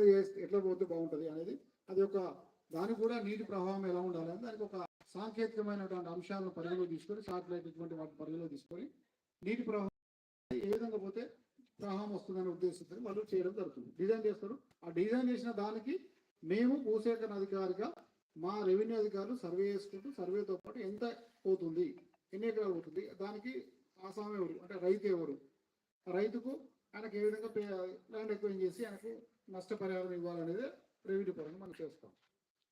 ఎట్లా చేస్తే ఎట్లా పోతే బాగుంటుంది అనేది అది ఒక దానికి కూడా నీటి ప్రవాహం ఎలా ఉండాలి అని దానికి ఒక సాంకేతికమైనటువంటి అంశాలను పరిగణలో తీసుకొని సాటిలైట్ ఇటువంటి వాటి పరిగణలో తీసుకొని నీటి ప్రవాహం ఏ విధంగా పోతే ప్రవాహం వస్తుందనే ఉద్దేశంతో వాళ్ళు చేయడం జరుగుతుంది. డిజైన్ చేస్తారు. ఆ డిజైన్ చేసిన దానికి మేము భూసేకరణ అధికారిగా మా రెవెన్యూ అధికారులు సర్వే చేసుకుంటూ సర్వేతో పాటు ఎంత పోతుంది ఎన్ని ఎకరాలు పోతుంది దానికి ఆసామి ఎవరు? అంటే రైతు ఎవరు? రైతుకు ఆయనకు ఏ విధంగా ల్యాండ్ ఎక్వైన్ చేసి ఆయనకు నష్టపరిహారం ఇవ్వాలనేది రెవెన్యూ పరంగా మనం చేస్తాం.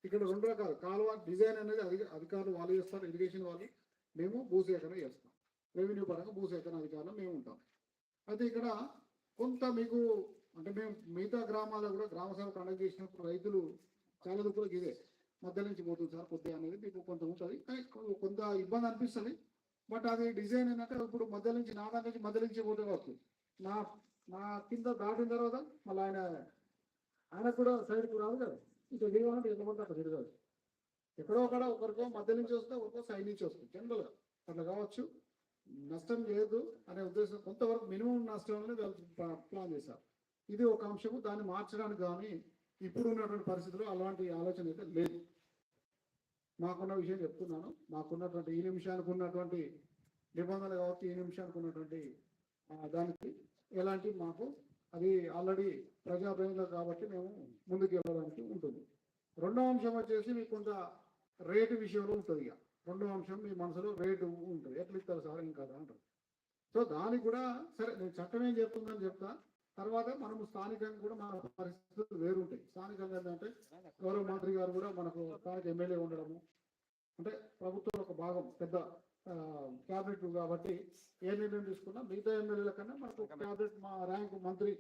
ఇక్కడ రెండు రకాలు కాలువ డిజైన్ అనేది అధిక అధికారులు వాళ్ళు చేస్తారు ఇరిగేషన్ వాళ్ళు మేము భూసేకరణ చేస్తాం. రెవెన్యూ పరంగా భూసేకరణ అధికారులు మేము ఉంటాం. అయితే ఇక్కడ కొంత మీకు అంటే మేము మిగతా గ్రామాల్లో కూడా గ్రామ సభ కండక్ట్ చేసినప్పుడు రైతులు చాలా దుక్కులకు ఇదే మధ్య నుంచి పోతుంది సార్ కొద్దిగా అనేది మీకు కొంత ఉంటుంది. కానీ కొ- కొంత ఇబ్బంది అనిపిస్తుంది. బట్ అది డిజైన్ ఏంటంటే ఇప్పుడు మధ్య నుంచి నా నుంచి మధ్య నుంచి పోతే కావచ్చు. నా నా కింద దాటిన తర్వాత మళ్ళీ ఆయన ఆయన కూడా సైడ్కి రాదు కదా. ఇటు దిగాలంటే ఎంత అక్కడ తిరగదు ఎక్కడో ఒకడ ఒకరికో మధ్య నుంచి వస్తే ఒకరికో సైడ్ నుంచి వస్తుంది. జనరల్గా అట్లా కావచ్చు. నష్టం లేదు అనే ఉద్దేశం కొంతవరకు మినిమం నష్టం అనేది ప్లా- ప్లాన్ చేశారు. ఇది ఒక అంశము. దాన్ని మార్చడానికి కానీ ఇప్పుడు ఉన్నటువంటి పరిస్థితుల్లో అలాంటి ఆలోచన అయితే లేదు. మాకున్న విషయం చెప్తున్నాను. మాకున్నటువంటి ఈ నిమిషానికి ఉన్నటువంటి నిబంధనలు కాబట్టి ఈ నిమిషానికి ఉన్నటువంటి దానికి ఎలాంటి మాకు అది ఆల్రెడీ ప్రజాప్రతినిధులు కాబట్టి మేము ముందుకు వెళ్ళడానికి ఉంటుంది. రెండో అంశం వచ్చేసి మీకు కొంత రేటు విషయంలో ఉంటుంది ఇక. రెండో అంశం మీ మనసులో రేటు ఉంటుంది. ఎట్లా ఇస్తారు సార్ ఇంకా అంటారు. సో దానికి కూడా సరే నేను చట్టం ఏం చెప్తుందని చెప్తా. తర్వాత మనము స్థానికంగా కూడా మన పరిస్థితులు వేరుంటాయి. స్థానికంగా ఏంటంటే గౌరవ మంత్రి గారు కూడా మనకు స్థానిక ఎమ్మెల్యే ఉండడము అంటే ప్రభుత్వం ఒక భాగం పెద్ద క్యాబినెట్ కాబట్టి ఏ నిర్ణయం తీసుకున్నా మిగతా ఎమ్మెల్యేల కన్నా మనకు క్యాబినెట్ మా ర్యాంక్ మంత్రి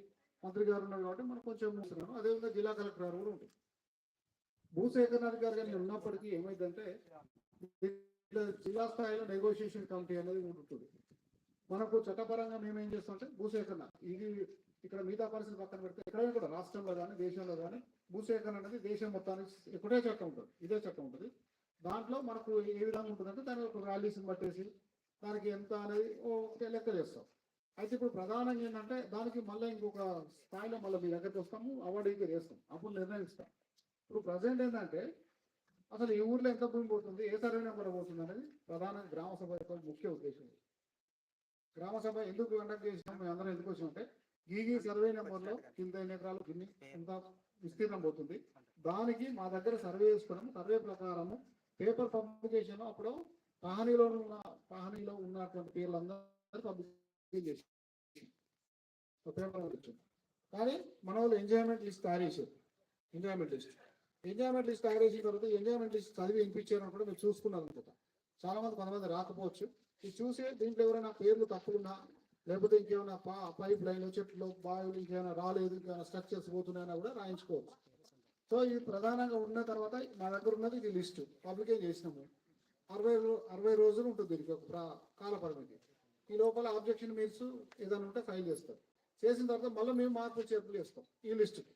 మంత్రి గారు ఉన్నారు కాబట్టి మనకు కొంచెం మూస్తున్నాను అదేవిధంగా జిల్లా కలెక్టర్ గారు కూడా ఉంటుంది భూసేకరణ అధికారి గారు ఉన్నప్పటికీ ఏమైందంటే జిల్లా స్థాయిలో నెగోషియేషన్ కమిటీ అనేది ఉంటుంది మనకు చట్టపరంగా మేము ఏం చేస్తామంటే భూసేకరణ. ఇది ఇక్కడ మిగతా పరిస్థితి పక్కన పెడితే ఎక్కడైనా కూడా రాష్ట్రంలో కానీ దేశంలో కానీ భూసేకరణ అనేది దేశం మొత్తానికి ఒకటే చట్టం ఉంటుంది. ఇదే చట్టం ఉంటుంది. దాంట్లో మనకు ఏ విధంగా ఉంటుందంటే దాని ఒక వాల్యూస్ని బట్టేసి దానికి ఎంత అనేది ఓ లెక్క చేస్తాం. అయితే ఇప్పుడు ప్రధానంగా ఏంటంటే దానికి మళ్ళీ ఇంకొక స్థాయిలో మళ్ళీ మీ దగ్గరికి వస్తాము అవార్డు ఇంకా చేస్తాం అప్పుడు నిర్ణయిస్తాం. ఇప్పుడు ప్రజెంట్ ఏంటంటే అసలు ఈ ఊర్లో ఎంత భూమి పోతుంది ఏ సర్వే నెంబర్ పోతుంది అనేది ప్రధాన గ్రామ సభ యొక్క ముఖ్య ఉద్దేశం. గ్రామ సభ ఎందుకు కండక్ట్ చేసినాం మేము అందరం ఎందుకు వచ్చినామంటే ఈ ఈ సర్వే నెంబర్లో కింద ఎన్ని ఎకరాలు కిన్ని ఎంత విస్తీర్ణం పోతుంది దానికి మా దగ్గర సర్వే చేసుకోవడం సర్వే ప్రకారము పేపర్ పబ్లికేషన్ అప్పుడు పహానీలో ఉన్న పహానీలో ఉన్నటువంటి పేర్లందరూ పబ్లికేషన్ చేసి పేపర్ వచ్చింది కానీ మన వాళ్ళు ఎంజాయ్మెంట్ లిస్ట్ తయారు చేశారు. Enjoyment list. ఎంజాయ్మెంట్ లిస్ట్ తయారు చేసిన తర్వాత ఎంజాయ్మెంట్ లిస్ట్ చదివి వినిపించారు కూడా మీరు చూసుకున్నారు అనుకుంటా చాలా మంది కొంతమంది రాకపోవచ్చు. ఇది చూసి దీంట్లో ఎవరైనా పేర్లు తప్పులున్నా లేకపోతే ఇంకేమైనా పా పైప్ లైన్ చెట్లు బావులు ఇంకేమైనా రాలేదు ఇంకేమైనా స్ట్రక్చర్స్ పోతున్నాయన్నా కూడా రాయించుకోవచ్చు. సో ఇది ప్రధానంగా ఉన్న తర్వాత మా దగ్గర ఉన్నది ఇది లిస్టు. పబ్లికేట్ చేసినాము అరవై అరవై రోజులు ఉంటుంది దీనికి ఒక కాల పరిమితి ఈ లోపల ఆబ్జెక్షన్ మీల్స్ ఏదైనా ఉంటే ఫైల్ చేస్తారు. చేసిన తర్వాత మళ్ళీ మేము మార్పులు చేర్పులు చేస్తాం ఈ లిస్టుకి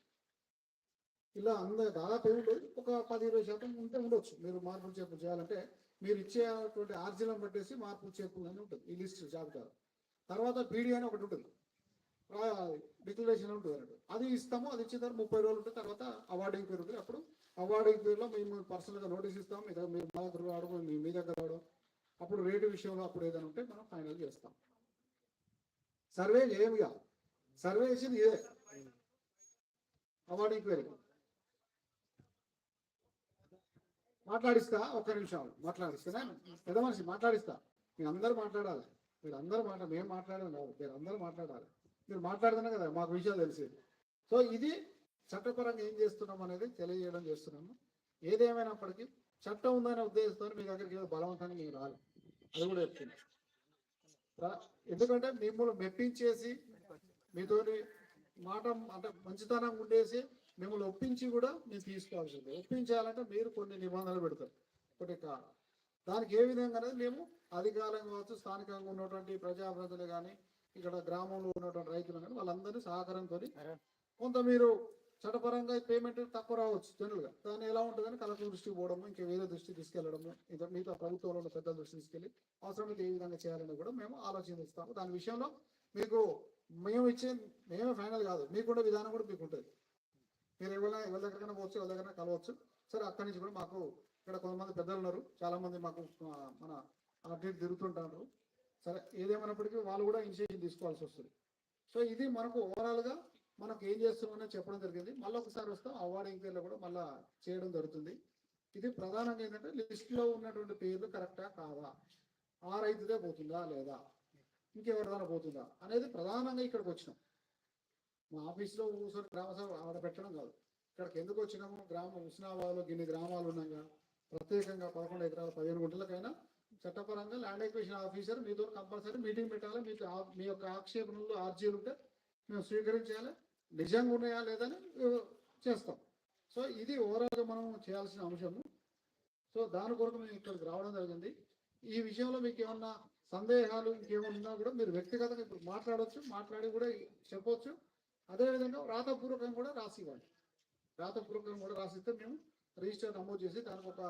ఇలా అందరు దాదాపు ఏముండదు? ఒక పది ఇరవై శాతం ఉంటే ఉండొచ్చు. మీరు మార్పులు చేర్పులు చేయాలంటే మీరు ఇచ్చేటువంటి ఆర్జీలను పట్టేసి మార్పులు చేర్పులు అని ఉంటుంది. ఈ లిస్ట్ జాబితా తర్వాత పీడీ అని ఒకటి ఉంటుంది. డిక్లరేషన్ ఉంటుంది అన్నట్టు. అది ఇస్తాము అది ఇచ్చిన తర్వాత ముప్పై రోజులు ఉంటుంది తర్వాత అవార్డింగ్ పేరు ఉంటుంది. అప్పుడు అవార్డింగ్ పేరులో మేము పర్సనల్గా నోటీస్ ఇస్తాం మీ మీరు మా దగ్గర రావడం మీ దగ్గర రావడం. అప్పుడు రేటు విషయంలో అప్పుడు ఏదైనా ఉంటే మనం ఫైనల్ చేస్తాం. సర్వే చేయముగా సర్వే చేసింది ఇదే. అవార్డింగ్ పేరు. మాట్లాడిస్తా ఒక్క నిమిషం. మాట్లాడిస్తా పెద్ద మనిషి మాట్లాడిస్తా. మీరు అందరూ మాట్లాడాలి. మీరు అందరూ మాట మేము మాట్లాడడం కాదు మీరు అందరూ మాట్లాడాలి. మీరు మాట్లాడుతున్నా కదా మాకు విషయాలు తెలిసేది సో ఇది చట్టపరంగా ఏం చేస్తున్నాం అనేది తెలియజేయడం చేస్తున్నాము ఏదేమైనప్పటికీ చట్టం ఉందనే ఉద్దేశంతో మీ దగ్గరికి ఏదో బలవంతంగా మీరు రాలి అది కూడా చెప్తున్నా. ఎందుకంటే మిమ్మల్ని మెప్పించేసి మీతోని మాట అంటే మంచితనం ఉండేసి మిమ్మల్ని ఒప్పించి కూడా మీరు తీసుకోవాల్సింది ఒప్పించాలంటే మీరు కొన్ని నిబంధనలు పెడతారు. ఒకటి దానికి ఏ విధంగా అనేది మేము అధికారం కావచ్చు స్థానికంగా ఉన్నటువంటి ప్రజాప్రతినిధులు కానీ ఇక్కడ గ్రామంలో ఉన్నటువంటి రైతులు కానీ వాళ్ళందరినీ సహకారంతో కొంత మీరు చట్టపరంగా పేమెంట్ తక్కువ రావచ్చు జనరల్గా. దాన్ని ఎలా ఉంటుందని కలెక్టర్ దృష్టికి పోవడము ఇంకా వేరే దృష్టికి తీసుకెళ్ళడము ఇంకా మిగతా ప్రభుత్వంలో ఉన్న పెద్దల దృష్టికి తీసుకెళ్ళి అవసరమైతే ఏ విధంగా చేయాలని కూడా మేము ఆలోచిస్తాము దాని విషయంలో మీకు మేము ఇచ్చే మేమే ఫైనల్ కాదు. మీకుండే విధానం కూడా మీకు ఉంటుంది మీరు ఎవరైనా ఎవరి దగ్గరైనా పోవచ్చు ఎవరి దగ్గరైనా కలవచ్చు. సరే అక్కడి నుంచి కూడా మాకు ఇక్కడ కొంతమంది పెద్దలు ఉన్నారు. చాలా మంది మాకు మన అటు తిరుగుతుంటారు. సరే ఏదేమైనప్పటికీ వాళ్ళు కూడా ఇనిషియేషన్ తీసుకోవాల్సి వస్తుంది. సో ఇది మనకు ఓవరాల్గా మనకు ఏం చేస్తున్నామని చెప్పడం జరిగింది. మళ్ళీ ఒకసారి వస్తాం. అవార్డ్ ఎంక్వైరీలో కూడా మళ్ళీ చేయడం జరుగుతుంది. ఇది ప్రధానంగా ఏంటంటే లిస్టులో ఉన్నటువంటి పేర్లు కరెక్టా కాదా? ఆ రైతుదే పోతుందా లేదా? ఇంకెవరిదైనా పోతుందా? అనేది ప్రధానంగా ఇక్కడికి వచ్చినాం. మా ఆఫీస్లో కూర్చొని గ్రామ సభ ఆడ పెట్టడం కాదు. ఇక్కడికి ఎందుకు వచ్చినాము? గ్రామం హుస్నాబాద్లో గిన్ని గ్రామాలు ఉన్నాగా ప్రత్యేకంగా పదకొండు ఎకరాల పదిహేను గుంటలకైనా చట్టపరంగా ల్యాండ్ ఎక్విజిషన్ ఆఫీసర్ మీతో కంపల్సరీ మీటింగ్ పెట్టాలి? మీకు ఆ- మీ యొక్క ఆక్షేపణలు ఆర్జీలు ఉంటే మేము స్వీకరించాలి నిజంగా ఉన్నాయా లేదని చేస్తాం. సో ఇది ఓవరాల్గా మనం చేయాల్సిన అంశము. సో దాని కొరకు మేము ఇక్కడికి రావడం జరిగింది. ఈ విషయంలో మీకు ఏమన్నా సందేహాలు ఇంకేమన్నా కూడా మీరు వ్యక్తిగతంగా ఇప్పుడు మాట్లాడవచ్చు మాట్లాడి కూడా చెప్పవచ్చు అదేవిధంగా రాతపూర్వకంగా కూడా రాసి ఇవ్వండి రాతపూర్వకంగా కూడా రాసిస్తే మేము రిజిస్టర్ నమోదు చేసి దానికి ఒక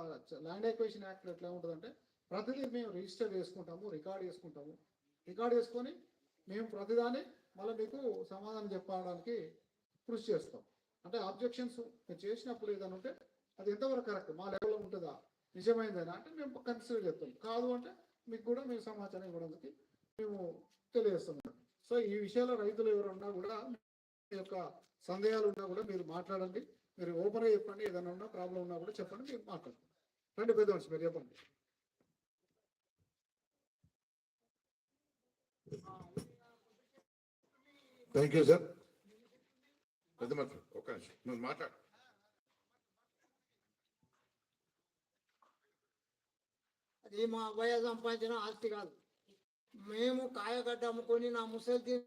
ల్యాండ్ ఎక్వేషన్ యాక్ట్ ఎట్లా ఉంటుందంటే ప్రతిదీ మేము రిజిస్టర్ చేసుకుంటాము రికార్డ్ చేసుకుంటాము. రికార్డ్ చేసుకొని మేము ప్రతిదాన్ని మళ్ళీ మీకు సమాధానం చెప్పడానికి కృషి చేస్తాం. అంటే ఆబ్జెక్షన్స్ మీరు చేసినప్పుడు ఏదైనా ఉంటే అది ఎంతవరకు కరెక్ట్? మా లెవెల్లో ఉంటుందా? నిజమైందేనా? అంటే మేము కన్సిడర్ చేస్తాం. కాదు అంటే మీకు కూడా మేము సమాచారం ఇవ్వడానికి మేము తెలియజేస్తున్నాం. సో ఈ విషయాల్లో రైతులు ఎవరున్నా కూడా మీ యొక్క సందేహాలు ఉన్నా కూడా మీరు మాట్లాడండి. మీరు ఓపెన్గా చెప్పండి. ఏదైనా ఉన్నా ప్రాబ్లం ఉన్నా కూడా చెప్పండి. మీరు మాట్లాడండి రెండు పెద్ద మనిషి మీరు చెప్పండి. థ్యాంక్ యూ సార్ పెద్ద మనిషి ఒక్క నిమిషం. నువ్వు మాట్లాడు. అది మా అబ్బాయి సంపాదించిన ఆస్తి కాదు. మేము కాయగడ్డ అమ్ముకొని నా ముసలి తీ-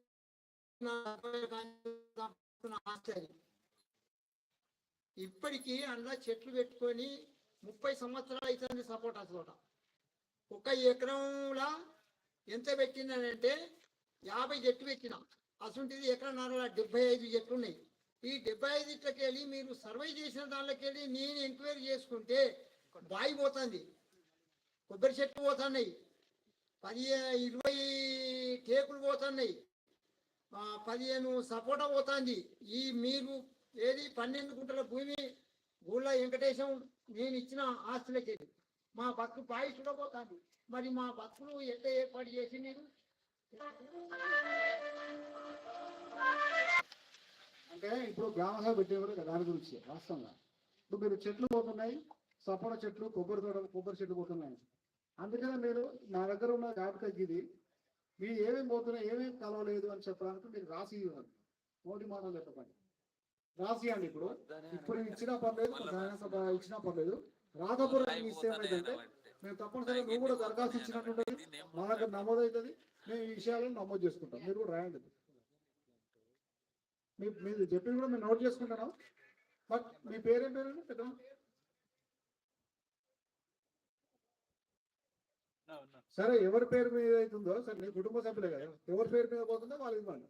ఆస్తి అది. ఇప్పటికీ అందులో చెట్లు పెట్టుకొని ముప్పై సంవత్సరాలు అవుతుంది సపోటా తోట ఒక ఎకరంలా ఎంత పెట్టిందనంటే యాభై చెట్లు పెట్టిన. అసలుంటిది ఎకరన్నర డెబ్బై ఐదు చెట్లు ఉన్నాయి ఈ డెబ్బై ఐదు ఇట్లకి వెళ్ళి మీరు సర్వే చేసిన దాంట్లోకి వెళ్ళి నేను ఎంక్వైరీ చేసుకుంటే బాయి పోతుంది. కొబ్బరి చెట్లు పోతున్నాయి. పది ఇరవై టేకులు పోతున్నాయి. పదిహేను సపోటా పోతుంది. ఈ మీరు ఏది పన్నెండు గుంటల భూమి ఊళ్ళో వెంకటేశం నేను ఇచ్చిన ఆస్తులకి. మా బతుకు బాయి చూడబోతుంది మరి మా భక్తులు ఎంత ఏర్పాటు చేసి నేను? అంటే ఇప్పుడు గ్రామసభ పెట్టేవారు పెట్టే కూడా దాని గురించి వాస్తవంగా. ఇప్పుడు మీరు చెట్లు పోతున్నాయి సపోటా చెట్లు కొబ్బరి తోటలు కొబ్బరి చెట్లు పోతున్నాయి. అందుకనే మీరు నా దగ్గర ఉన్న జాబితా ఇది. మీరు ఏమేమి పోతున్నాయి ఏమేమి కలవలేదు అని చెప్పడానికి మీరు రాసి ఇవ్వండి. నోటి మాటలు చెప్పండి. రాసి ఇవ్వండి ఇప్పుడు. ఇప్పుడు ఇచ్చినా పర్లేదు ఇచ్చినా పర్లేదు. రాతపూర్వకంగా ఇస్తే ఏమైందంటే మేము తప్పనిసరిగా నువ్వు కూడా దరఖాస్తు ఇచ్చినట్టుంటది. మా దగ్గర నమోదు అవుతుంది మేము ఈ విషయాలను నమోదు చేసుకుంటాం. మీరు కూడా రాయండి. మీ మీరు చెప్పింది కూడా మేము నోట్ చేసుకుంటున్నాం బట్ మీ పేరేం పేరండి పెద్ద సరే ఎవరి పేరు మీద అవుతుందో సరే నీ కుటుంబ సభ్యులే కదా. ఎవరి పేరు మీద పోతుందో వాళ్ళు ఇవ్వండి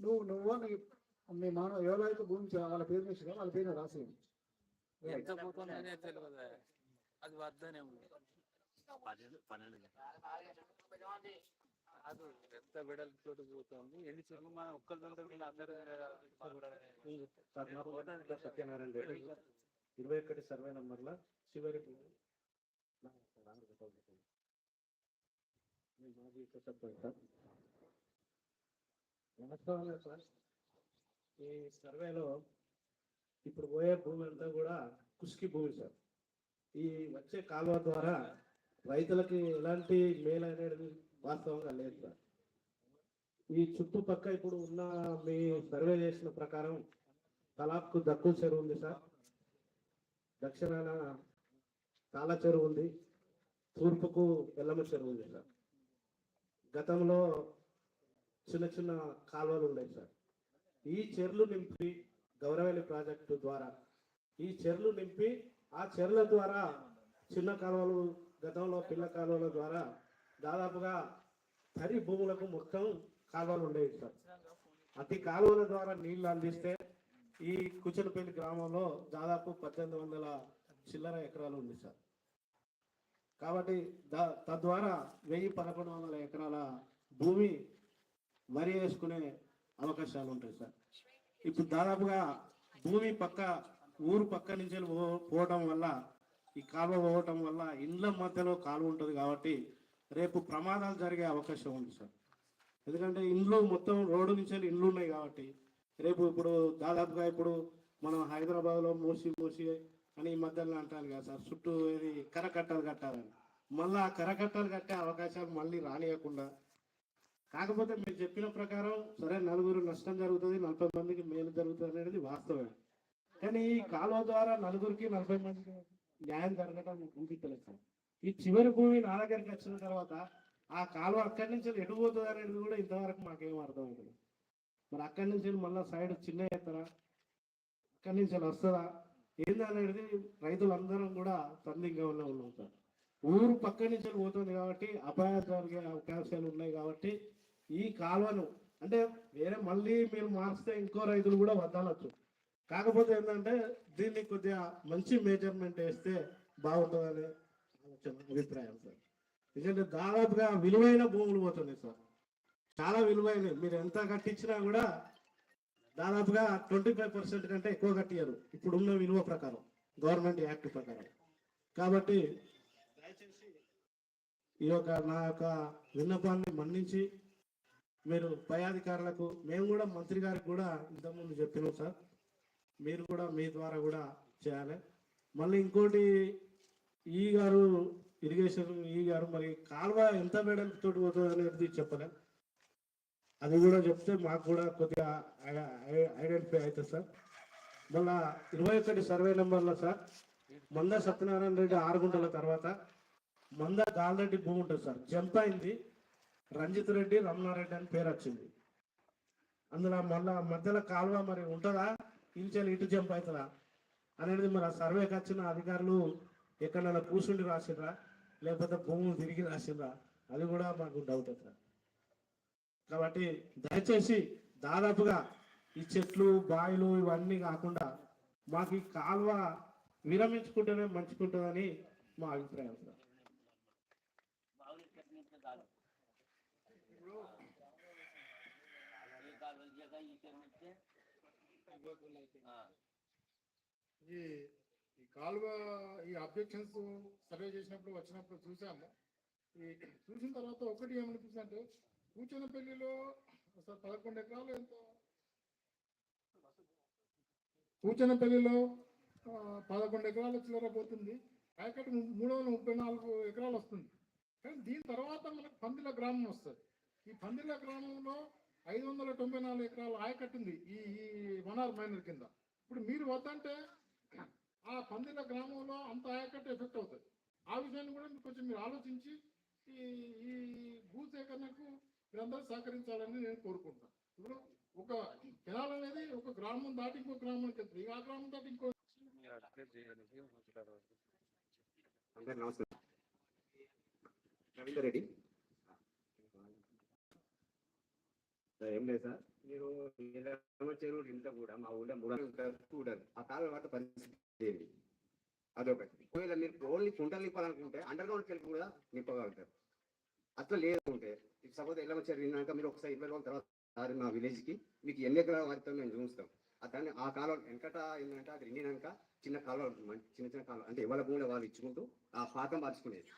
నువ్వు నువ్వు నీ మీ మానవ ఎవరైతే భూమి చే- వాళ్ళ పేరు మీద వాళ్ళ పేరు రాసి ఎంత పోతుందనే తెలియదు. అది వద్దనే ఉంది. అది ఎంత వెడల్పుతో పోతుంది? ఎన్ని చెట్లు మన ఒక్కరిదంతా వీళ్ళు అందరూ సార్ నా పేరు సత్యనారాయణ రెడ్డి. ఇరవై ఒకటి సర్వే నంబర్ల చివరి నమస్కారం సార్. ఈ సర్వేలో ఇప్పుడు పోయే భూమి అంతా కూడా కుసికి భూమి సార్. ఈ వచ్చే కాలువ ద్వారా రైతులకి ఎలాంటి మేలు అనేది వాస్తవంగా లేదు సార్. ఈ చుట్టుపక్క ఇప్పుడు ఉన్న మీ సర్వే చేసిన ప్రకారం తలాప్కు దక్కు చెరువు ఉంది సార్. దక్షిణాన తాళ చెరువు ఉంది. తూర్పుకు ఎల్లమ్మ చెరువు ఉంది సార్. గతంలో చిన్న చిన్న కాలువలు ఉన్నాయి సార్. ఈ చెర్లు నింపి గౌరవేలి ప్రాజెక్టు ద్వారా ఈ చెర్లు నింపి ఆ చెర్ల ద్వారా చిన్న కాలువలు గతంలో పిల్ల కాలువల ద్వారా దాదాపుగా తరి భూములకు మొత్తం కాలువలు ఉండేవి సార్. అతి కాలువల ద్వారా నీళ్ళు అందిస్తే ఈ కుచనపల్లి గ్రామంలో దాదాపు పద్దెనిమిది వందల చిల్లర ఎకరాలు ఉంది సార్. కాబట్టి దా- తద్వారా వెయ్యి పదకొండు వందల ఎకరాల భూమి వరి వేసుకునే అవకాశాలు ఉంటాయి సార్. ఇప్పుడు దాదాపుగా భూమి పక్క ఊరు పక్క నుంచి పో- పోవటం వల్ల ఈ కాలువ పోవటం వల్ల ఇండ్ల మధ్యలో కాలువ ఉంటుంది కాబట్టి రేపు ప్రమాదాలు జరిగే అవకాశం ఉంది సార్. ఎందుకంటే ఇండ్లు మొత్తం రోడ్డు నుంచి వెళ్ళి ఇండ్లు ఉన్నాయి కాబట్టి రేపు ఇప్పుడు దాదాపుగా ఇప్పుడు మనం హైదరాబాద్లో మూసి మూసి అని ఈ మధ్యలో అంటారు కదా సార్ చుట్టూ ఇది కరకట్టలు కట్టాలని. మళ్ళీ ఆ కరకట్టలు కట్టే అవకాశాలు మళ్ళీ రానియకుండా కాకపోతే మీరు చెప్పిన ప్రకారం సరే నలుగురు నష్టం జరుగుతుంది నలభై మందికి మేలు జరుగుతుంది అనేది వాస్తవమే. కానీ ఈ కాలువ ద్వారా నలుగురికి నలభై మందికి న్యాయం జరగడం అనిపించలేదు ఈ చివరి భూమి నా దగ్గరికి వచ్చిన తర్వాత ఆ కాలువ అక్కడి నుంచి ఎటు పోతుంది అనేది కూడా ఇంతవరకు మాకేం అర్థం అవుతుంది మరి అక్కడి నుంచి మళ్ళీ సైడ్ చిన్న ఎత్తరా? అక్కడి నుంచి వస్తుందా? ఏంది అనేది రైతులందరం కూడా సందిగ్ధంలో ఉన్నాం సార్. ఊరు పక్క నుంచి పోతుంది కాబట్టి అపాయాలు జరిగే అవకాశాలు ఉన్నాయి కాబట్టి ఈ కాలువను అంటే వేరే మళ్ళీ మీరు మార్చితే ఇంకో రైతులు కూడా వదలచ్చు కాకపోతే ఏంటంటే దీన్ని కొద్దిగా మంచి మెజర్మెంట్ వేస్తే బాగుంటుందని ఆలోచన అభిప్రాయం సార్. ఎందుకంటే దాదాపుగా విలువైన భూములు పోతున్నాయి సార్. చాలా విలువైనవి. మీరు ఎంత కట్టించినా కూడా దాదాపుగా ట్వంటీ ఫైవ్ పర్సెంట్ కంటే ఎక్కువ కట్టియరు ఇప్పుడున్న విలువ ప్రకారం గవర్నమెంట్ యాక్ట్ ప్రకారం. కాబట్టి దయచేసి ఈ యొక్క నా యొక్క విన్నపాన్ని మన్నించి మీరు పై అధికారులకు మేము కూడా మంత్రి గారికి కూడా ఇంతకుముందు చెప్పినాం సార్. మీరు కూడా మీ ద్వారా కూడా చేయాలి. మళ్ళీ ఇంకోటి ఈ గారు ఇరిగేషన్ ఈ గారు మరి కాలువ ఎంత వెడల్పుతో పోతుంది అనేది చెప్పలే. అది కూడా చెప్తే మాకు కూడా కొద్దిగా ఐడెంటిఫై అవుతుంది సార్. మళ్ళా ఇరవై ఒకటి సర్వే నెంబర్లో సార్ మంద సత్యనారాయణ రెడ్డి ఆరు గుంటల తర్వాత మంద గాల్రెడ్డి భూమి ఉంటుంది సార్. జంప్ అయింది. రంజిత్ రెడ్డి రమణారెడ్డి అని పేరు వచ్చింది. అందులో మళ్ళా మధ్యలో కాలువ మరి ఉంటుందా? ఇంచెల్ ఇటు జంప్ అవుతుందా? అనేది మరి ఆ సర్వేకి వచ్చిన అధికారులు ఎక్కడైనా కూర్చుండి రాసిండ్రా? లేకపోతే భూములు తిరిగి రాసిండ్రా? అది కూడా మాకు డౌట్ అవుతుంది కాబట్టి దయచేసి దాదాపుగా ఈ చెట్లు బాయిలు ఇవన్నీ కాకుండా మాకు ఈ కాలువ విరమించుకుంటేనే మంచుకుంటుందని మా అభిప్రాయం సార్ ఈ ఈ కాలువ ఈ అబ్జెక్షన్స్ సర్వే చేసినప్పుడు వచ్చినప్పుడు చూసాము ఈ చూసిన తర్వాత ఒకటి ఏమనిపిస్తుంది అంటే కూచనపల్లిలో అసలు పదకొండు ఎకరాలు ఎంత? కూచనపల్లిలో పదకొండు ఎకరాల చిల్లర పోతుంది. ఆయకట్టు మూడు వందల ముప్పై నాలుగు ఎకరాలు వస్తుంది. కానీ దీని తర్వాత మనకు పందిల గ్రామం వస్తుంది. ఈ పందిల గ్రామంలో ఐదు వందల తొంభై నాలుగు ఎకరాల ఆయకట్టింది ఈ ఈ వనార్ మైనర్ కింద. ఇప్పుడు మీరు వద్దంటే ఆ పందిల గ్రామంలో అంత ఆయకట్టు ఎఫెక్ట్ అవుతుంది. ఆ విషయాన్ని కూడా మీరు కొంచెం మీరు ఆలోచించి ఈ ఈ భూసేకరణకు మీరందరూ సహకరించాలని నేను కోరుకుంటున్నాను ఇప్పుడు ఒక కెనాల్ అనేది ఒక గ్రామం దాటి ఇంకో గ్రామానికి వెళ్తుంది. ఆ గ్రామం దాటి ఇంకో మీరు నమస్కారం రవీందర్ రెడ్డి సార్, ఏం లేదు సార్. మీరు చెరువు ఇంత కూడా మా ఊళ్ళో మూడు చూడరు ఆ కాలం వాటి పరిస్థితి ఏంటి అదొకటి. ఒకవేళ మీరు ఓన్లీ కుంటలు నింపాలనుకుంటే అండర్ గ్రౌండ్ వెళ్ళి కూడా నింపగలుగుతారు. అట్లా లేదంటే సపోజ్ ఎల్లమ్మ చెరువు విన్నాక మీరు ఒకసారి ఇరవై రోజుల తర్వాత మా విలేజ్కి మీకు ఎన్ని ఎకరాల వారితో మేము చూస్తాం. అతన్ని ఆ కాలం వెనకట ఏంటంటే అది నిండినాక చిన్న కాలువ చిన్న చిన్న కాలువ. అంటే ఎవరి భూమిలో వాళ్ళు ఇచ్చుకుంటూ ఆ పాకం మార్చుకునేది.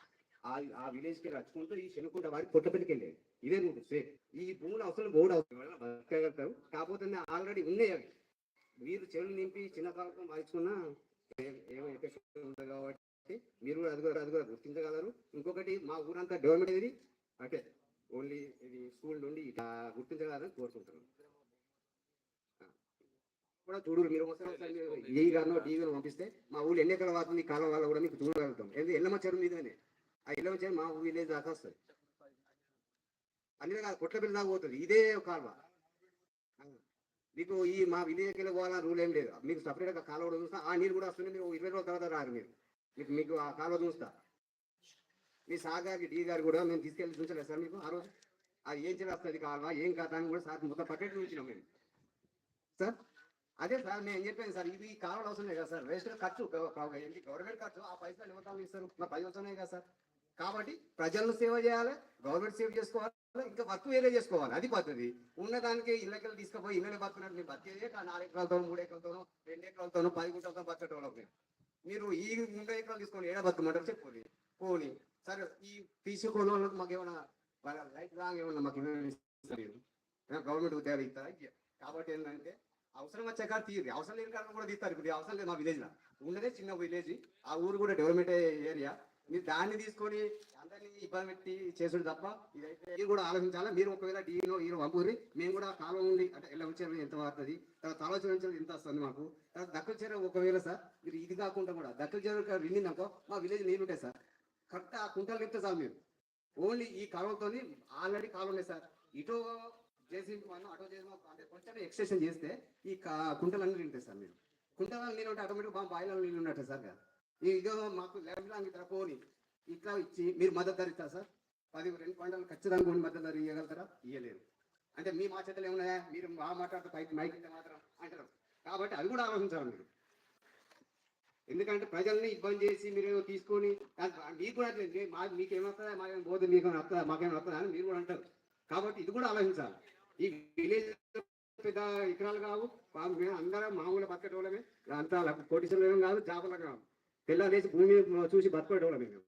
ఆ ఆ విలేజ్కి రచ్చుకుంటూ ఈ శనుకుంట వారి పొట్టపెట్టుకు వెళ్ళేది. ఇదే రూట్ సేఫ్ ఈ భూములు అవసరం బోర్డు అవసరం. బతకగలుగుతారు. కాకపోతే ఆల్రెడీ ఉన్నాయి అవి. మీరు చెరువులు నింపి చిన్న కాలం మార్చుకున్నా ఏమో ఎఫెక్ట్ కాబట్టి మీరు కూడా అది కూడా అది కూడా గుర్తించగలరు. ఇంకొకటి మా ఊరంతా డెవలప్మెంట్ ఇది అంటే ఓన్లీ ఇది స్కూల్ నుండి ఇట్లా గుర్తించగలరని కోరుకుంటున్నాను కూడా చూడు మీరు ఒకసారి ఏ గారినో టీవీలో పంపిస్తే మా ఊళ్ళో ఎన్ని ఎకరాల వాతుంది కాలం వల్ల కూడా మీకు చూడగలుగుతాం. ఎందుకంటే ఎల్లమ్మ చెరువు మీదనే. ఆ ఇళ్ళ వచ్చే మా విలేజ్ దాకా వస్తుంది. అన్ని కాదు కొట్ల దాకా పోతుంది. ఇదే కాలువ. మీకు ఈ మా విలేజ్కి వెళ్ళి పోవాలని రూల్ ఏం లేదు. మీకు సపరేట్గా కాలువ కూడా చూస్తా. ఆ నీరు కూడా వస్తుంది మీరు ఇరవై రోజుల తర్వాత రారు మీరు. మీకు మీకు ఆ కాలువ చూస్తా. మీ సార్ డీ గారు కూడా మేము తీసుకెళ్ళి చూసలేదు సార్ మీకు ఆ రోజు. అది ఏం చేస్తుంది కాలువ ఏం కాదా అని కూడా సార్ మొత్తం పక్కన చూసినాం మేము. సార్ అదే సార్ నేను చెప్పాను సార్ ఇది కాలువలు అవసరం లేదు కదా సార్. వేస్ట్ ఖర్చు ఏంటి గవర్నమెంట్ ఖర్చు ఆ పైసలు ఇవ్వతాలు ఇస్తారు? మా పది వస్తున్నాయి కదా సార్. కాబట్టి ప్రజలను సేవ చేయాలి? గవర్నమెంట్ సేవ్ చేసుకోవాలి? ఇంకా వర్క్ వేరే చేసుకోవాలి. అది పద్ధతి. ఉన్నదానికి ఇళ్ళకెళ్ళి తీసుకుపోయి ఇళ్ళని బతుకున్నట్టు నేను బతికేదే కా- నాలుగు ఎకరాలతోనూ మూడు ఎకరాలతోనూ రెండు ఎకరాలతోనూ పది గుంటలతో బతకటం మీరు. ఈ మూడు ఎకరాలు తీసుకొని ఏడా బతుకుమంటారు చెప్పుకోండి పోనీ. సరే ఈ తీసుకోని వాళ్ళకి మాకు ఏమైనా లైట్ రాంగ్ ఏమన్నా మాకు ఏమైనా గవర్నమెంట్ ఉద్యోగాలు ఇస్తారా? కాబట్టి ఏంటంటే అవసరం వచ్చే తీరు అవసరం లేని కారణం కూడా తీస్తారు. ఇప్పుడు అవసరం లేదు మా విలేజ్ ఉండదే చిన్న విలేజ్. ఆ ఊరు కూడా డెవలప్మెంట్ ఏరియా మీరు దాన్ని తీసుకొని అందరినీ ఇబ్బంది పెట్టి చేసుడు తప్ప ఇదైతే మీరు కూడా ఆలోచించాలా? మీరు ఒకవేళ డీలో ఈయన పంపురి మేము కూడా కాలం ఉండి అంటే ఎలా వచ్చారు ఎంత పడుతుంది తర్వాత ఆలోచన ఎంత వస్తుంది మాకు తర్వాత దక్కల చెరువు ఒకవేళ సార్ మీరు ఇది కాకుండా కూడా దక్కల చెరువు విండిందనుకో మా విలేజ్ నీళ్ళు ఉంటాయి సార్. కరెక్ట్ ఆ కుంటలు చెప్తే సార్ మీరు. ఓన్లీ ఈ కాలంతో ఆల్రెడీ కాలం ఉన్నాయి సార్. ఇటో చేసి మనం అటో చేసి అంటే కొంచెం ఎక్స్టెన్షన్ చేస్తే ఈ కుంటలన్నీ నింటాయి సార్ మీరు. కుంటలన్నీ నీళ్ళు ఉంటే ఆటోమేటిక్ మా బాయిలలో నీళ్ళు ఉన్నట్టు సార్ ఈ ఇదో మాకు లెవెల్ అంగితర పోని. ఇట్లా ఇచ్చి మీరు మద్దతు ధర సార్? పది రెండు పంటలు ఖచ్చితంగా మద్దతు ధర ఇవ్వగలుగుతారా ఇవ్వలేరు అంటే మీ మా చేతలు ఏమున్నాయా? మీరు మా మాట్లాడితే పైకి మైక్ మాత్రం అంటారు. కాబట్టి అది కూడా ఆలోచించాలి మీరు. ఎందుకంటే ప్రజల్ని ఇబ్బంది చేసి మీరు తీసుకొని మీకు కూడా అట్లేదు. మా మీకు ఏమవుతుందా మాకేం పోతే మీకు వస్తుందా? మాకేం వస్తుందా అని మీరు కూడా అంటారు. కాబట్టి ఇది కూడా ఆలోచించాలి. ఈ విలేజ్ పెద్ద ఎకరాలు కావు. అందరం మామూలు బతకటోళ్ళమే. అంతా కోటీశ్వరులు ఏం కాదు జాబులు కాదు తెల్లారేసి భూమి చూసి బతకటోళ్ళమే మేము.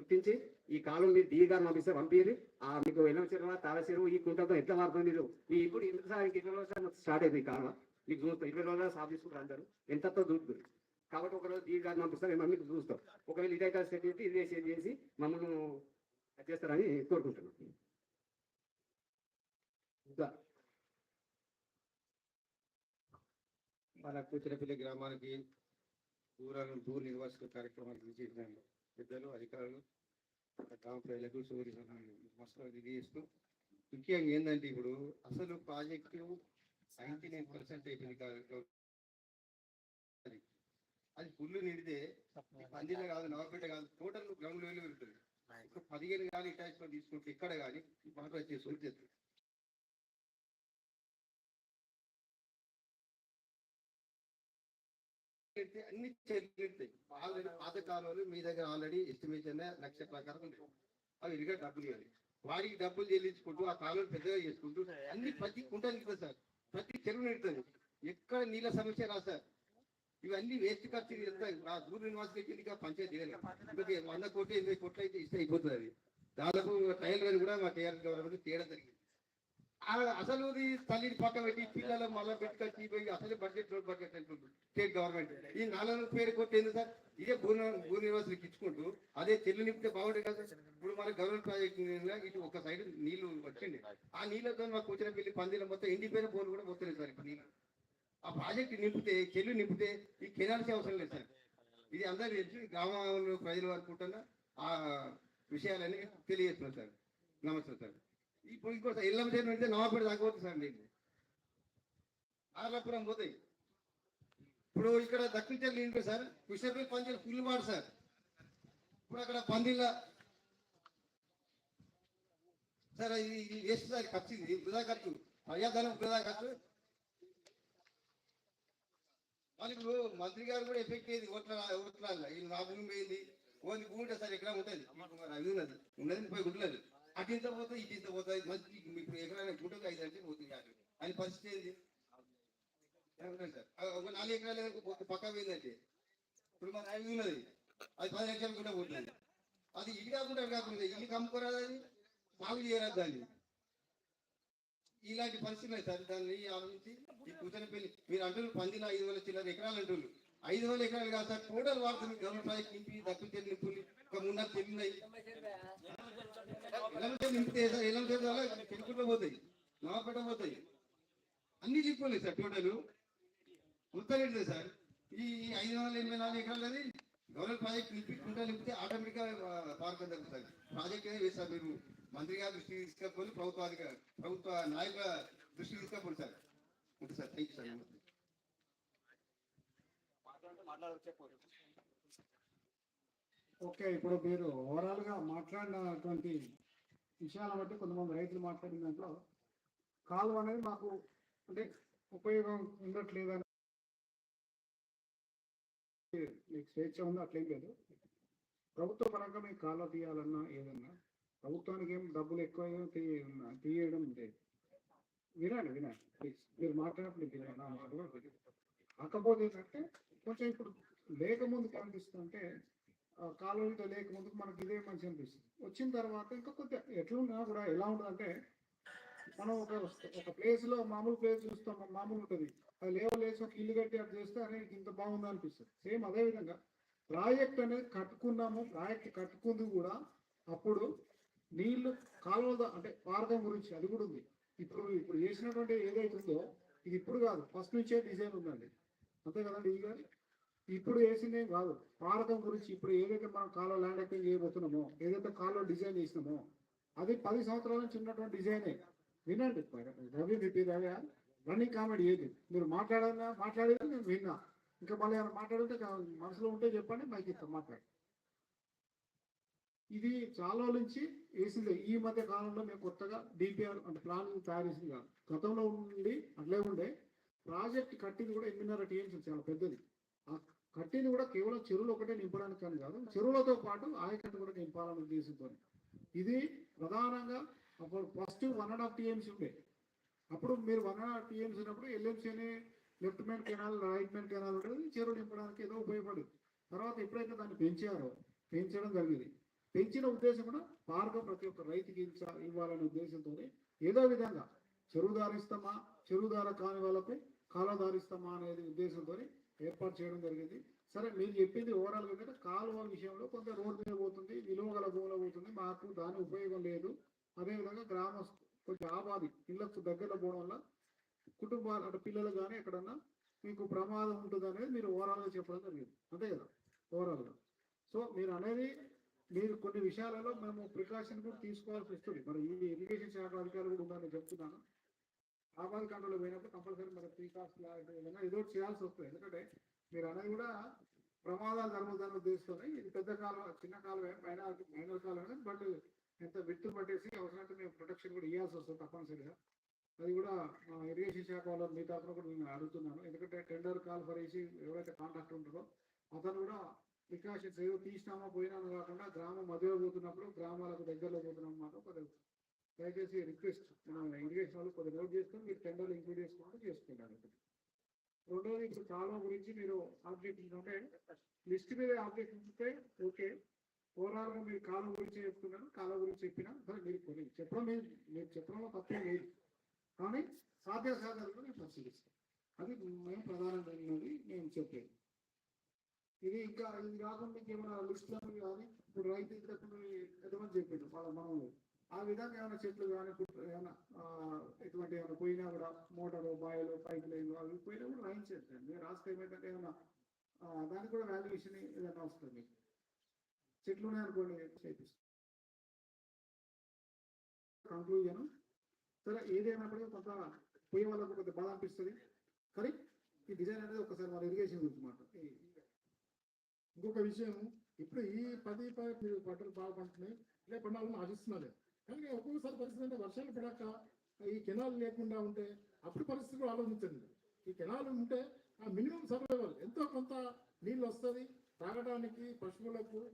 గుర్తించి ఈ కాలం మీరు డీ గారు పంపిస్తే పంపించి ఆ మీకు వెళ్ళిన చెరువు తాళ చెరువు ఈ కుంటతో ఎట్లా మారుతుంది మీరు? మీ ఇప్పుడు ఇంతసారి ఇంక ఇరవై రోజులు స్టార్ట్ అయింది ఈ కాలం మీకు చూస్తాం ఇరవై రోజులు సాఫ్ తీసుకుంటారు అందరూ ఎంతతో చూస్తుంది కాబట్టి ఒకరోజు డీ గారు పంపిస్తారు మేము మీకు చూస్తాం. ఒకవేళ ఇదైతే సెట్ చేసి ఇదే సెట్ చేసి మమ్మల్ని చేస్తారని కోరుకుంటున్నాం. ఇంకా? మన కూచినపల్లి గ్రామానికి దూరాలు దూర నిర్వాసిత కార్యక్రమాలు చేసిన పెద్దలు అధికారులు గ్రామ ప్రజలకు మసలు తెలియజేస్తూ ముఖ్యంగా ఏంటంటే ఇప్పుడు అసలు ప్రాజెక్టు నైన్టీ నైన్ పర్సెంట్ అయిపోయింది అది. ఫుల్ నిండితే పందిల కాదు నవపేట కాదు టోటల్ గ్రౌండ్ లెవెల్ ఇప్పుడు పదిహేను కానీ అటాచ్మెంట్ తీసుకుంటే ఇక్కడ కానీ మాట వచ్చే అయితే అన్ని చెల్లింటాయి ఆల్రెడీ పాత కాలంలో మీ దగ్గర ఆల్రెడీ ఎస్టిమేషన్ లక్ష ప్రకారం ఉంటాయి అవి ఇదిగా డబ్బులు ఇవ్వాలి. వారికి డబ్బులు చెల్లించుకుంటూ ఆ కాలువలు పెద్దగా చేసుకుంటూ అన్ని ప్రతి కుంట నిలుతుంది సార్. ప్రతి చెరువు నిడుతుంది. ఎక్కడ నీళ్ళ సమస్య రా సార్. ఇవన్నీ వేస్ట్ ఖర్చు వెళ్తాయి ఆ దూర నివాసులకి ఇంకా పంచాయతీ ఇంకా వంద కోట్లు ఎనిమిది కోట్లు అయితే ఇస్తే అయిపోతుంది అది. దాదాపు టైల్ కూడా మా కేఆర్ గవర్నమెంట్ తేడా జరిగింది. అసలు తల్లిని పక్క పెట్టి పిల్లలు మళ్ళీ పెట్టుకొచ్చి పోయి అసలు budget road budget state government ఈ నాలుగు పేరు కొట్టేంది సార్? ఇదే భూ భూ నివాసులకు ఇచ్చుకుంటూ అదే చెల్లు నింపితే బాగుంటుంది కదా సార్. ఇప్పుడు మన గవర్నమెంట్ ప్రాజెక్ట్ ఇటు ఒక సైడ్ నీళ్ళు వచ్చింది ఆ నీళ్ళతో మాకు వచ్చిన వెళ్ళి పందిల మొత్తం ఎండిపోయిన బోర్లు కూడా పోతున్నాయి సార్ ఇప్పుడు నీళ్ళు ఆ ప్రాజెక్ట్ నింపితే చెల్లు నింపితే ఈ కెనాల్సీ అవసరం లేదు సార్. ఇది అందరూ తెలుసు ఈ గ్రామంలో ప్రజలు అనుకుంటున్న ఆ విషయాలని తెలియజేస్తున్నారు సార్. నమస్తే సార్. ఇప్పుడు ఇంకో ఇళ్ళం చేరు అంటే నవాపేట దాకపోతుంది సార్ నీళ్ళు పోతాయి ఇప్పుడు ఇక్కడ దక్షిణ చెల్లి సార్? కృష్ణపల్లి పంచాయతీ ఫుల్ వాడు సార్. ఇప్పుడు అక్కడ పందిళ్ళ. సార్ ఇది వేస్ట్ సార్ ఖర్చు ఇది వృధా ఖర్చు. ప్రజాధనం వృధా ఖర్చు. వాళ్ళు ఇప్పుడు మంత్రి గారు కూడా ఎఫెక్ట్ అయ్యింది. ఓట్ల ఓట్ల వీళ్ళు నా భూమి పోయింది. ఓన్లీ భూమి ఉంటుంది సార్ ఎక్కడ ఉంటుంది? అమ్మ అది ఉన్నది ఉన్నది. పోయి గుంటలేదు అటు ఇంత పోతుంది ఇటు ఇంత పోతుంది? మంచి ఇప్పుడు ఎకరాలు గుంటకు ఐదు అంటే పోతుంది కాదు. అని పరిస్థితి ఏంది? సార్? ఒక నాలుగు ఎకరాలు పక్క పోయిందంటే ఇప్పుడు మన ఐదు ఉన్నది. అది పది లక్షలు కూడా పోతుంది అది ఇల్లు కాకుండా కాకుండా ఇల్లు కమ్ముకోరాదు అది? సాగు చేయరాదు దాన్ని. ఇలాంటి పరిస్థితులు సార్ దాన్ని ఆలోచించి. ఈ కూతురు పెళ్ళి మీరు అంటున్నారు పందిన ఐదు వేల చిల్లర ఎకరాలు అంటున్నారు. ఐదు వేల ఎకరాలు కాదు సార్ టోటల్ వాడుతుంది గవర్నమెంట్ ప్రాజెక్ట్ నింపి దక్కులు తెలియని పులి ఒక మూడు నాలుగు చెల్లి ఉన్నాయి ఎలాంటి నింపితే పోతాయి నవాపేట పోతాయి అన్ని చెప్పుకోలేదు సార్ టోటల్. మొత్తం సార్. ఈ ఐదు వందల ఎనభై నాలుగు ఎకరాలు అది గవర్నమెంట్ ప్రాజెక్ట్ నింపించుకుంటా నింపితే ఆటోమేటిక్గా పార్క్ తగ్గుతుంది ప్రాజెక్ట్ అనేది వేస్తారు మీరు. మంత్రి గారు దృష్టికి తీసుకపోయి ప్రభుత్వ అధికారి ప్రభుత్వ నాయకుల దృష్టికి తీసుకపోండి sir. Okay sir thank you sir namaste okay ఇప్పుడు మీరు ఓవరాల్గా మాట్లాడినటువంటి విషయాలను బట్టి కొంతమంది రైతులు మాట్లాడిన దాంట్లో కాలువ అనేది మాకు అంటే ఉపయోగం ఉండట్లేదని మీకు స్వేచ్ఛ ఉందో అట్లేం లేదు. ప్రభుత్వ పరంగా మీకు కాలువ తీయాలన్నా ఏదన్నా ప్రభుత్వానికి ఏం డబ్బులు ఎక్కువ తీయన్నా తీయడం లేదు. వినండి వినండి ప్లీజ్. మీరు మాట్లాడినప్పుడు వినండి. కాకపోతే ఏంటంటే కొంచెం ఇప్పుడు లేకముందు కనిపిస్తుంటే కాలువలతో లేక ముందుకు మనకి ఇదే మంచి అనిపిస్తుంది. వచ్చిన తర్వాత ఇంకా కొద్దిగా ఎట్లున్నా కూడా ఎలా ఉంటుందంటే మనం ఒక ఒక ప్లేస్లో మామూలు ప్లేస్ చూస్తాం మామూలు ఉంటుంది. అది లేవల్ లేచి ఒక ఇల్లు కట్టి అది చేస్తే అరే ఇంత బాగుంది అనిపిస్తుంది. సేమ్ అదే విధంగా ప్రాజెక్ట్ అనేది కట్టుకున్నాము ప్రాజెక్ట్ కట్టుకుంది కూడా అప్పుడు నీళ్ళు కాలువల అంటే మార్గం గురించి అది కూడా ఉంది. ఇప్పుడు ఇప్పుడు చేసినటువంటి ఏదైతే ఉందో ఇది ఇప్పుడు కాదు ఫస్ట్ నుంచే డిజైన్ ఉందండి. అంతే కదండి ఇది కానీ ఇప్పుడు వేసిందే కాదు. భారతం గురించి ఇప్పుడు ఏదైతే మనం కాలో ల్యాండ్ ఎక్కింగ్ చేయబోతున్నామో ఏదైతే కాలో డిజైన్ చేసినామో అది పది సంవత్సరాల నుంచి ఉన్నటువంటి డిజైనే వినండి. Ravi BP Ravi running comedy ఏది? మీరు మాట్లాడాలా మాట్లాడేది నేను విన్నా. ఇంకా మళ్ళీ ఏమైనా మాట్లాడితే మనసులో ఉంటే చెప్పండి మైక్ ఇస్తాం మాట్లాడి. ఇది చాలా నుంచి వేసింది. ఈ మధ్య కాలంలో మేము కొత్తగా డిపిఆర్ అంటే ప్లానింగ్ తయారు చేసింది కాదు. గతంలో ఉండి అట్లే ఉండే. ప్రాజెక్ట్ కట్టింది కూడా ఎనిమిదిన్నర టీఎంసీ చాలా పెద్దది. కట్టింది కూడా కేవలం చెరువులు ఒకటే నింపడానికి కానీ కాదు చెరువులతో పాటు ఆయకట్టు కూడా నింపాలనే ఉద్దేశంతో. ఇది ప్రధానంగా అప్పుడు first one and half TMC ఉండే. అప్పుడు మీరు వన్ అండ్ హాఫ్ టీఎంసీ ఉన్నప్పుడు ఎల్ఎంసీ అనే left main canal right main canal ఉంటుంది చెరువు నింపడానికి ఏదో ఉపయోగపడేది. తర్వాత ఎప్పుడైతే దాన్ని పెంచారో పెంచడం జరిగింది. పెంచిన ఉద్దేశం కూడా పార్గం ప్రతి ఒక్క రైతుకి ఇవ్వాలనే ఉద్దేశంతో ఏదో విధంగా చెరువు దారిస్తామా చెరువు దార కాని వాళ్ళకు కాల దారిస్తామా అనేది ఉద్దేశంతో ఏర్పాటు చేయడం జరిగింది. సరే మీరు చెప్పింది ఓవరాల్ ఏంటంటే కాలువ విషయంలో కొంత రోడ్డు మీద పోతుంది విలువ గల భూమిలో పోతుంది. మాకు దాని ఉపయోగం లేదు. అదేవిధంగా గ్రామ కొంచెం ఆబాది ఇళ్ళకు దగ్గరలో పోవడం వల్ల కుటుంబాలు అంటే పిల్లలు కానీ ఎక్కడన్నా మీకు ప్రమాదం ఉంటుంది అనేది మీరు ఓవరాల్గా చెప్పడం జరిగింది. అంతే కదా? ఓవరాల్గా. సో మీరు అనేది మీరు కొన్ని విషయాలలో మేము ప్రికాషన్ కూడా తీసుకోవాల్సి వస్తుంది. మరి ఈ ఇరిగేషన్ శాఖ అధికారులు కూడా ఉండాలని చెప్తున్నాను. ఆబాద్ కంట్రోల్ పోయినప్పుడు కంపల్సరీ మరి ప్రికాషన్ లాంటి విధంగా ఏదో ఒకటి చేయాల్సి వస్తుంది. ఎందుకంటే మీరు అనేది కూడా ప్రమాదాలు జరుగుతుందని ఉద్దేశంతో ఇది పెద్ద కాలం చిన్న కాలం పైన మైనర్ కాలం బట్ ఎంత విత్తు పట్టేసి అవసరమైతే మేము ప్రొటెక్షన్ కూడా ఇవ్వాల్సి వస్తుంది తప్పనిసరిగా. అది కూడా మా ఇరిగేషన్ శాఖ వాళ్ళు మీ తరఫున కూడా నేను అడుగుతున్నాను. ఎందుకంటే టెండర్ కాల్ పడేసి ఎవరైతే కాంట్రాక్ట్ ఉంటారో అతను కూడా ప్రికాషన్స్ ఏదో తీసినామా పోయినామో కాకుండా గ్రామం మధ్యలో పోతున్నప్పుడు గ్రామాలకు దగ్గరలో పోతున్నాం మాట కొద్దిగా దయచేసి రిక్వెస్ట్ మనం ఇండికేషన్ వాళ్ళు కొద్ది నోట్ చేసుకొని మీరు టెండర్లు ఇంక్లూడ్ చేసుకుంటూ చేసుకుంటాను రెండోది ఇప్పుడు కాలువ గురించి మీరు ఆబ్జెక్ట్ ఉంటే లిస్ట్ మీద ఆబ్జెక్ట్ ఉంటే ఓకే ఓవరాల్గా మీరు కాలువ గురించి చెప్తున్నారు కాలువ గురించి చెప్పినా సరే మీరు కొన్ని చెప్పడం మీరు మీరు చెప్పడంలో తప్పేం లేదు. కానీ సాధ్య సాధనలు నేను పరిశీలిస్తాను అది మేము ప్రధానంగా ఉన్నది నేను చెప్పేది. ఇది ఇంకా ఇది కాకుండా ఇంకేమైనా లిస్ట్ కానీ ఇప్పుడు రైతు ఇంతకుముందు ఎంతమంది చెప్పిండు వాళ్ళ మనం ఆ విధంగా ఏమైనా చెట్లు కానీ ఏమైనా ఎటువంటి ఏమైనా పోయినా కూడా మోటారు బాయిలు పైప్ లైన్లు అవి పోయినా కూడా రాయించేస్తాను మీరు రాస్తే ఏమైందంటే ఏమైనా దానికి కూడా వాల్యుయేషన్ ఏదైనా వస్తుంది. మీకు చెట్లు ఉన్నాయనుకోండి చేపిస్తాం. కంక్లూజన్ సరే ఏదేమైనప్పటికీ కొంత పోయే వాళ్ళకు కొంత బాధ అనిపిస్తుంది. కానీ ఈ డిజైన్ అనేది ఒకసారి మన ఇరిగేషన్ గురించి మాట. ఇంకొక విషయం ఇప్పుడు ఈ పది పది మీరు పంటలు బాగా పండుతున్నాయి. ఇలా పండాలని ఆశిస్తున్నారు కానీ ఒక్కొక్కసారి పరిస్థితి అంటే వర్షాలు పడాక ఈ కెనాల్ లేకుండా ఉంటే అప్పుడు పరిస్థితులు ఆలోచించండి. ఈ కెనాల్ ఉంటే ఆ మినిమం సర్వైవల్ ఎంతో కొంత నీళ్ళు వస్తుంది తాగడానికి పశువులకు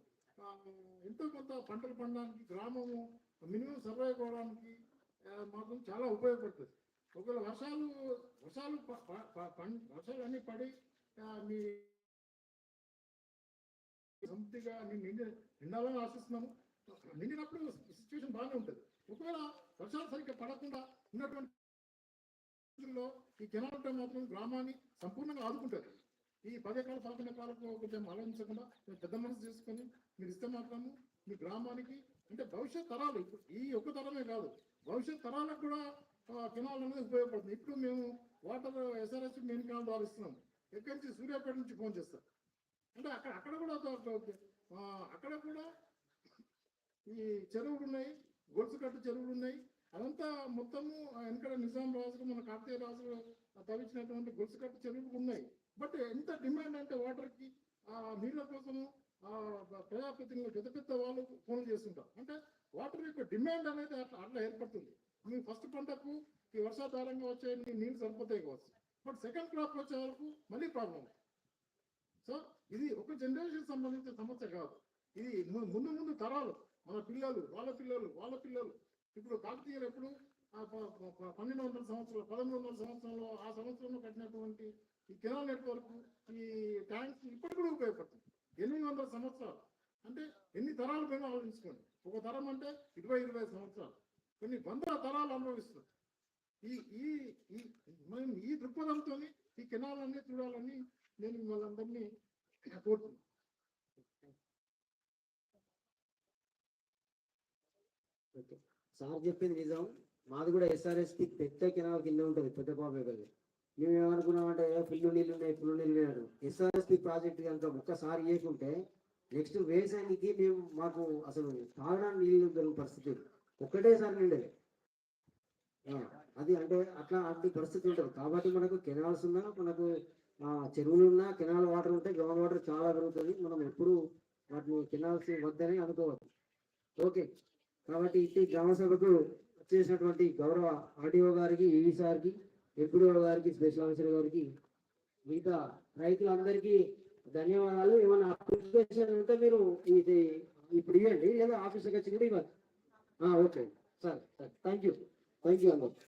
ఎంతో కొంత పంటలు పండడానికి గ్రామము మినిమం సర్వైవ్ కావడానికి మాత్రం చాలా ఉపయోగపడుతుంది. ఒకవేళ వర్షాలు వర్షాలు ప- ప- ప- వర్షాలు అన్ని పడి మీ సంతిగా నిండి నిండాలని ఆశిస్తున్నాము. నిండినప్పుడు సిచ్యువేషన్ బాగానే ఉంటుంది. ఒకవేళ వర్షాలు సరిగ్గా పడకుండా ఉన్నటువంటి ఈ కెనాల్ మాత్రం గ్రామాన్ని సంపూర్ణంగా ఆదుకుంటారు ఈ పది ఎకరాల పదకొండు ఎకరాలకు కొంచెం ఆలోచించకుండా పెద్ద మనసు చేసుకొని మీరు ఇస్తే మాత్రము మీ గ్రామానికి అంటే భవిష్యత్ తరాలు ఇప్పుడు ఈ ఒక్క తరమే కాదు భవిష్యత్ తరాలకు కూడా కెనాల్ అనేది ఉపయోగపడుతుంది. ఇప్పుడు మేము వాటర్ ఎస్ఆర్ఎస్ మెయిన్ కెనాల్ ద్వారా ఇస్తున్నాం. ఎక్కడి నుంచి? సూర్యాపేట నుంచి ఫోన్ చేస్తాం అంటే అక్కడ అక్కడ కూడా అక్కడ కూడా ఈ చెరువులు ఉన్నాయి గొలుసుకట్టు చెరువులు ఉన్నాయి అదంతా మొత్తము ఆ వెనకడ నిజాం రాజు మన కార్తీయ రాజు తవ్వించినటువంటి గొలుసుకట్టు చెరువులు ఉన్నాయి. బట్ ఎంత డిమాండ్ అంటే వాటర్కి ఆ నీళ్ళ కోసము ఆ ప్రజాప్రతినిధులు పెద్ద పెద్ద వాళ్ళు ఫోన్ చేస్తుంటారు. అంటే వాటర్ యొక్క డిమాండ్ అనేది అట్లా అట్లా ఏర్పడుతుంది. మీ ఫస్ట్ పంటకు ఈ వర్షాధారంగా వచ్చే నీళ్ళు సరిపోతాయి కావచ్చు. బట్ సెకండ్ క్రాప్ వచ్చే వరకు మళ్ళీ ప్రాబ్లం సో ఇది ఒక జనరేషన్ సంబంధించిన సమస్య కాదు. ఇది ముందు ముందు తరాలు. మన పిల్లలు వాళ్ళ పిల్లలు వాళ్ళ పిల్లలు. ఇప్పుడు కాకతీయులు ఎప్పుడు? పన్నెండు వందల సంవత్సరాలు పదమూడు వందల సంవత్సరంలో ఆ సంవత్సరంలో కట్టినటువంటి ఈ కెనాల్ నెట్వర్క్ ఈ ట్యాంక్స్ ఇప్పటికి కూడా ఉపయోగపడుతుంది. ఎనిమిది వందల సంవత్సరాలు. అంటే ఎన్ని తరాలు పైన ఆలోచించుకోండి. ఒక తరం అంటే ఇరవై ఇరవై సంవత్సరాలు. కొన్ని వందల తరాలు అనుభవిస్తుంది. ఈ ఈ మనం ఈ దృక్పథంతో ఈ కెనాల్ చూడాలని నేను మిమ్మల్ని అందరినీ కోరుతున్నాను. ఓకే. సార్ చెప్పింది నిజం. మాది కూడా ఎస్ఆర్ఎస్కి పెద్ద కెనాల్ కింద ఉంటుంది పెద్ద పాపేపల్లి మేము ఏమనుకున్నామంటే ఫుల్లు నీళ్ళు ఉన్నాయి ఫుల్లు నీళ్ళు ఉన్నాయి ఎస్ఆర్ఎస్పి ప్రాజెక్ట్ కనుక ఒక్కసారి చేసుకుంటే నెక్స్ట్ వ్యవసాయానికి మేము మాకు అసలు తాగడానికి నీళ్ళు దొరికిన పరిస్థితి ఒక్కటేసారి నిండేది. అది అంటే అట్లా అట్టి పరిస్థితి ఉంటుంది. కాబట్టి మనకు కెనాల్స్ ఉన్నా మనకు చెరువులు ఉన్నా కెనాల్ వాటర్ ఉంటే గ్రౌండ్ వాటర్ చాలా పెరుగుతుంది. మనం ఎప్పుడు వాటిని కెనాల్స్ వద్దని అనుకోవద్దు. ఓకే. కాబట్టి ఇట్టి గ్రామ సభకు వచ్చేసినటువంటి గౌరవ ఆర్డీఓ గారికి ఈడీ సార్కి ఎంపీడీఓ గారికి స్పెషల్ ఆఫీసర్ గారికి మిగతా రైతులందరికీ ధన్యవాదాలు. ఏమైనా అప్లికేషన్ ఉంటే మీరు ఇది ఇప్పుడు ఇవ్వండి లేదా ఆఫీస్కి వచ్చి కూడా ఇవ్వాలి okay. Sir. Thank you. Thank you అన్న.